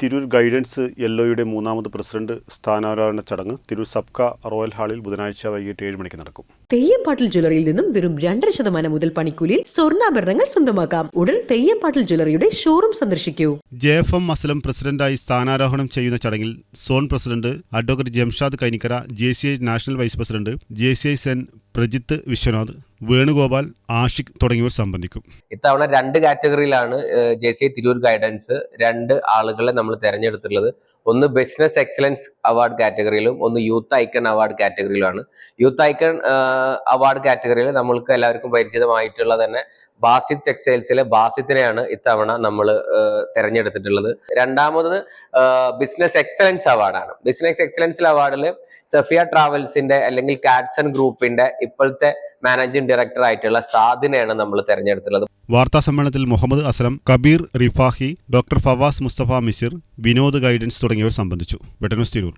Tirur guidance യെല്ലോയുടെ മൂന്നാമത് president സ്ഥാനാരോഹണ ചടങ്ങ് Tirur Sabkha royal ഹാളിൽ ബുധനാഴ്ച വൈകിട്ട് ഏഴ് മണിക്ക് നടക്കും. തെയ്യംപാട്ടിൽ ജ്വല്ലറിയിൽ നിന്നും വെറും രണ്ടര ശതമാനം മുതൽ പണിക്കൂലിയിൽ സ്വർണാഭരണങ്ങൾ സ്വന്തമാക്കാം. ഉടൻ തെയ്യംപാട്ടിൽ ജ്വല്ലറിയുടെ ഷോറൂം സന്ദർശിക്കൂ. ജെ എഫ് എം അസ്ലം പ്രസിഡന്റായി സ്ഥാനാരോഹണം ചെയ്യുന്ന ചടങ്ങിൽ zone president advocate Jamshad Kainikkara J C I national vice president J C I sen Prajith Viswanath Venugopal Ashiq തുടങ്ങിയവർ സംബന്ധിക്കും. ഇത്തവണ രണ്ട് കാറ്റഗറിയിലാണ് ജെ സി തിരൂർ ഗൈഡൻസ് രണ്ട് ആളുകളെ നമ്മൾ തിരഞ്ഞെടുത്തിട്ടുള്ളത്. ഒന്ന് ബിസിനസ് എക്സലൻസ് അവാർഡ് കാറ്റഗറിയിലും ഒന്ന് യൂത്ത് ഐക്കൺ അവാർഡ് കാറ്റഗറിയിലുമാണ്. യൂത്ത് ഐക്കൺ അവാർഡ് കാറ്റഗറിയിൽ നമ്മൾക്ക് എല്ലാവർക്കും പരിചിതമായിട്ടുള്ള തന്നെ ബാസിത് ടെക്സ്റ്റൈൽസിലെ ബാസിത്തിനെയാണ് ഇത്തവണ നമ്മൾ തിരഞ്ഞെടുത്തിട്ടുള്ളത്. രണ്ടാമത് ബിസിനസ് എക്സലൻസ് അവാർഡാണ്. ബിസിനസ് എക്സലൻസ് അവാർഡിൽ സഫിയ ട്രാവൽസിന്റെ അല്ലെങ്കിൽ കാറ്റ്സൺ ഗ്രൂപ്പിന്റെ ഇപ്പോഴത്തെ മാനേജിംഗ് ഡയറക്ടർ ആയിട്ടുള്ള സാദിനെയാണ് നമ്മൾ തെരഞ്ഞെടുത്തുള്ളത് വാർത്താ സമ്മേളനത്തിൽ മുഹമ്മദ് അസ്ലം കബീർ റിഫാഹി ഡോക്ടർ ഫവാസ് മുസ്തഫ മിസിർ വിനോദ് ഗൈഡൻസ് തുടങ്ങിയവർ സംബന്ധിച്ചു. വെട്ടന്യൂസ് തിരൂർ.